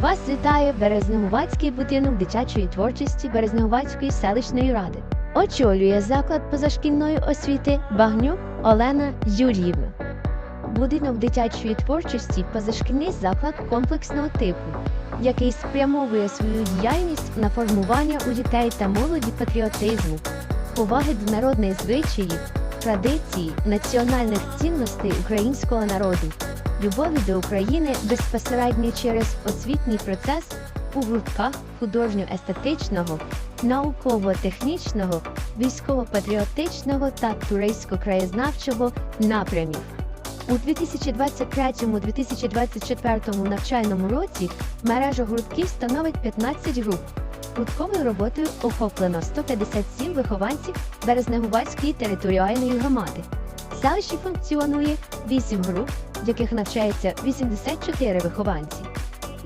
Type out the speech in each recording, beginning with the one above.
Вас вітає Березнегувацький будинок дитячої творчості Березнегувацької селищної ради. Очолює заклад позашкільної освіти Багнюк Олена Юріївна. Будинок дитячої творчості позашкільний заклад комплексного типу, який спрямовує свою діяльність на формування у дітей та молоді патріотизму, поваги до народних звичаїв, традицій, національних цінностей українського народу, любові до України безпосередньо через освітній процес у гуртках художньо-естетичного, науково-технічного, військово-патріотичного та туристсько-краєзнавчого напрямів. У 2023-2024 навчальному році мережа гуртків становить 15 груп. Гуртковою роботою охоплено 157 вихованців Березнегувацької територіальної громади. В функціонує 8 груп, в яких навчається 84 вихованці.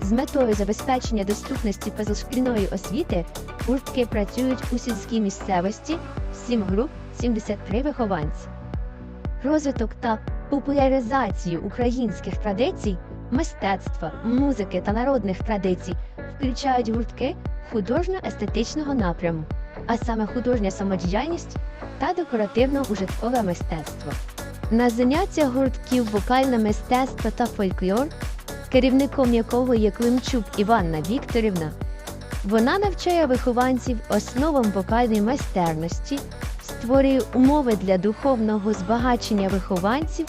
З метою забезпечення доступності позашкільної освіти гуртки працюють у сільській місцевості 7 груп 73 вихованці. Розвиток та популяризацію українських традицій, мистецтва, музики та народних традицій включають гуртки художньо-естетичного напряму, а саме художня самодіяльність та декоративно-ужиткове мистецтво. На заняттях гуртків вокальне мистецтво та фольклор, керівником якого є Климчук Іванна Вікторівна, вона навчає вихованців основам вокальної майстерності, створює умови для духовного збагачення вихованців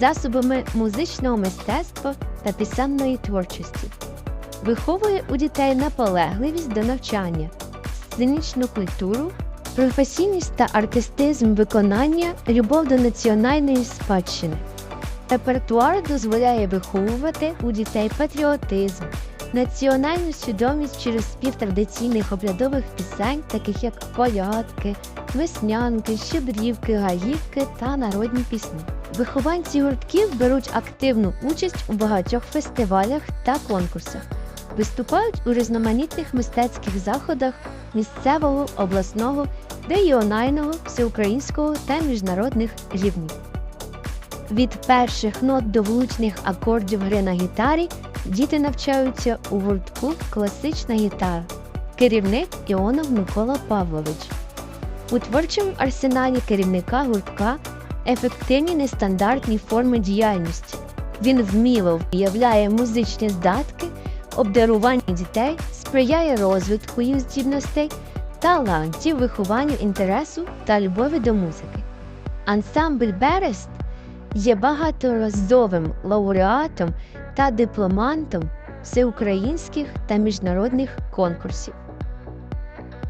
засобами музичного мистецтва та пісенної творчості, виховує у дітей наполегливість до навчання, сценічну культуру, професійність та артистизм виконання, любов до національної спадщини. Репертуар дозволяє виховувати у дітей патріотизм, національну свідомість через спів традиційних обрядових пісень, таких як колядки, веснянки, щедрівки, гаївки та народні пісні. Вихованці гуртків беруть активну участь у багатьох фестивалях та конкурсах, виступають у різноманітних мистецьких заходах місцевого, обласного, регіонального, всеукраїнського та міжнародних рівнів. Від перших нот до влучних акордів гри на гітарі діти навчаються у гуртку Класична гітара. Керівник Іонов Микола Павлович. У творчому арсеналі керівника гуртка ефективні нестандартні форми діяльності. Він вміло виявляє музичні здатки, обдарування дітей, сприяє розвитку їх здібностей, талантів, вихованню інтересу та любові до музики. Ансамбль Берест є багаторазовим лауреатом та дипломантом всеукраїнських та міжнародних конкурсів.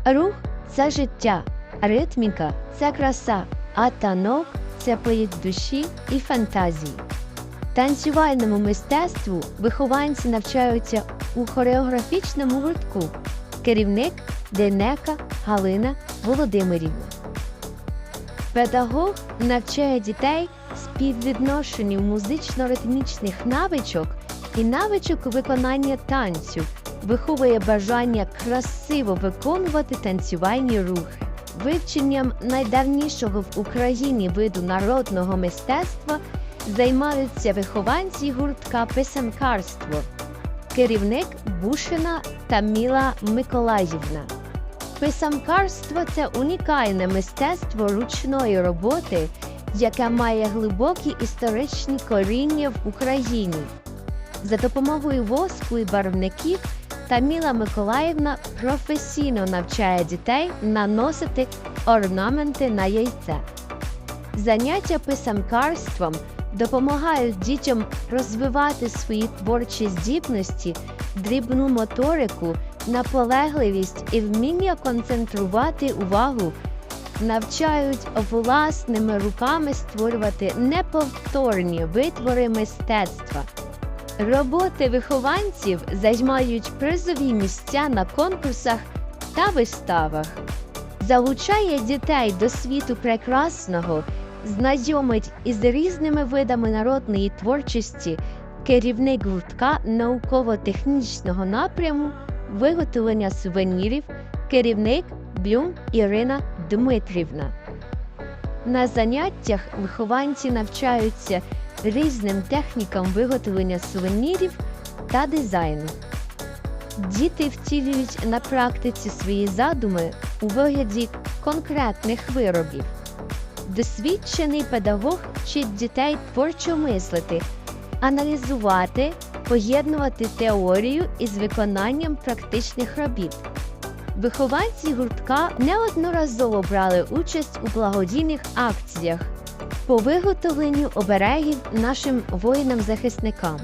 Рух це життя, ритміка це краса, а танок це поїзд душі і фантазії. Танцювальному мистецтву вихованці навчаються у хореографічному гуртку. Керівник Денека Галина Володимирівна. Педагог навчає дітей співвідношенню музично-ритмічних навичок і навичок виконання танцю, виховує бажання красиво виконувати танцювальні рухи. Вивченням найдавнішого в Україні виду народного мистецтва займаються вихованці гуртка писанкарство, керівник Бушина Таміла Миколаївна. Писанкарство це унікальне мистецтво ручної роботи, яке має глибокі історичні коріння в Україні. За допомогою воску і барвників Таміла Миколаївна професійно навчає дітей наносити орнаменти на яйце. Заняття писанкарством допомагають дітям розвивати свої творчі здібності, дрібну моторику, наполегливість і вміння концентрувати увагу, навчають власними руками створювати неповторні витвори мистецтва. Роботи вихованців займають призові місця на конкурсах та виставах, залучає дітей до світу прекрасного, знайомить із різними видами народної творчості керівник гуртка науково-технічного напряму виготовлення сувенірів, керівник Блюм Ірина Дмитрівна. На заняттях вихованці навчаються різним технікам виготовлення сувенірів та дизайну. Діти втілюють на практиці свої задуми у вигляді конкретних виробів. Досвідчений педагог вчить дітей творчо мислити, аналізувати, поєднувати теорію із виконанням практичних робіт. Вихованці гуртка неодноразово брали участь у благодійних акціях по виготовленню оберегів нашим воїнам-захисникам.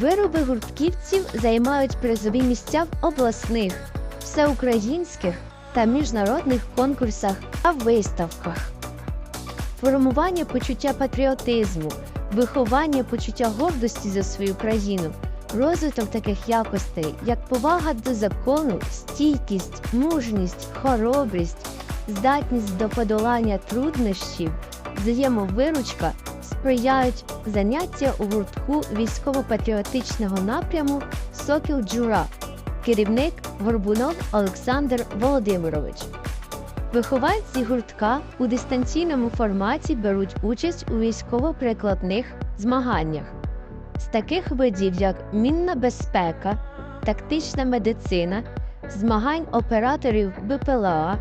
Вироби гуртківців займають призові місця в обласних, всеукраїнських та міжнародних конкурсах та виставках. Формування почуття патріотизму, виховання почуття гордості за свою країну, розвиток таких якостей, як повага до закону, стійкість, мужність, хоробрість, здатність до подолання труднощів, взаємовиручка сприяють заняття у гуртку військово-патріотичного напряму Сокіл Джура, керівник Горбунов Олександр Володимирович. Вихованці гуртка у дистанційному форматі беруть участь у військово-прикладних змаганнях з таких видів, як мінна безпека, тактична медицина, змагань операторів БПЛА,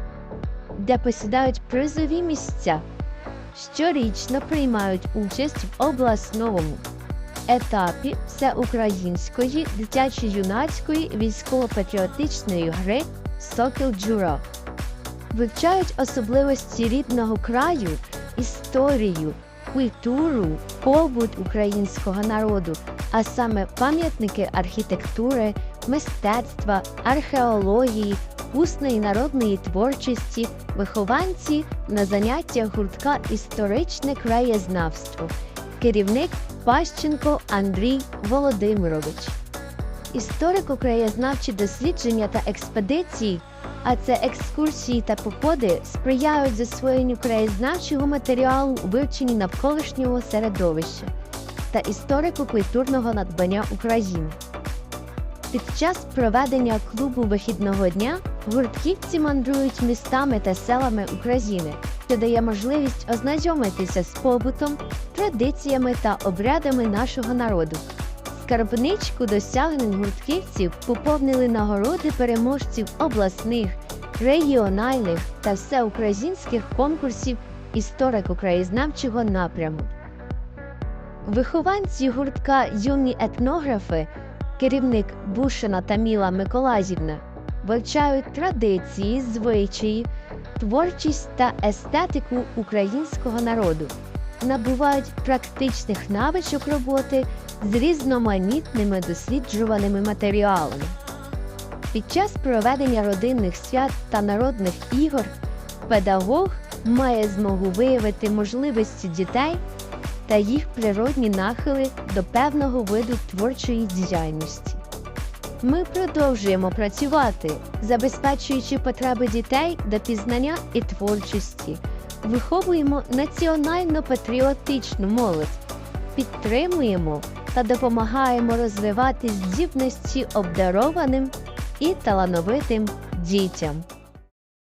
де посідають призові місця. Щорічно приймають участь в обласному етапі всеукраїнської дитячо-юнацької військово-патріотичної гри Сокіл Джура вивчають особливості рідного краю, історію, культуру, побут українського народу, а саме пам'ятники архітектури, мистецтва, археології, усної народної творчості, вихованці на заняттях гуртка Історичне краєзнавство, керівник Пащенко Андрій Володимирович. Історико-краєзнавчі дослідження та експедиції, а це екскурсії та походи, сприяють засвоєнню краєзнавчого матеріалу у вивченні навколишнього середовища та історико-культурного надбання України. Під час проведення клубу вихідного дня гуртківці мандрують містами та селами України, що дає можливість ознайомитися з побутом, традиціями та обрядами нашого народу. Скарбничку досягнень гуртківців поповнили нагороди переможців обласних, регіональних та всеукраїнських конкурсів історико-краєзнавчого напряму. Вихованці гуртка юні етнографи, керівник Бушина Таміла Миколазівна, вивчають традиції, звичаї, творчість та естетику українського народу, набувають практичних навичок роботи з різноманітними досліджуваними матеріалами. Під час проведення родинних свят та народних ігор педагог має змогу виявити можливості дітей та їх природні нахили до певного виду творчої діяльності. Ми продовжуємо працювати, забезпечуючи потреби дітей до пізнання і творчості, виховуємо національно-патріотичну молодь, підтримуємо та допомагаємо розвивати здібності обдарованим і талановитим дітям.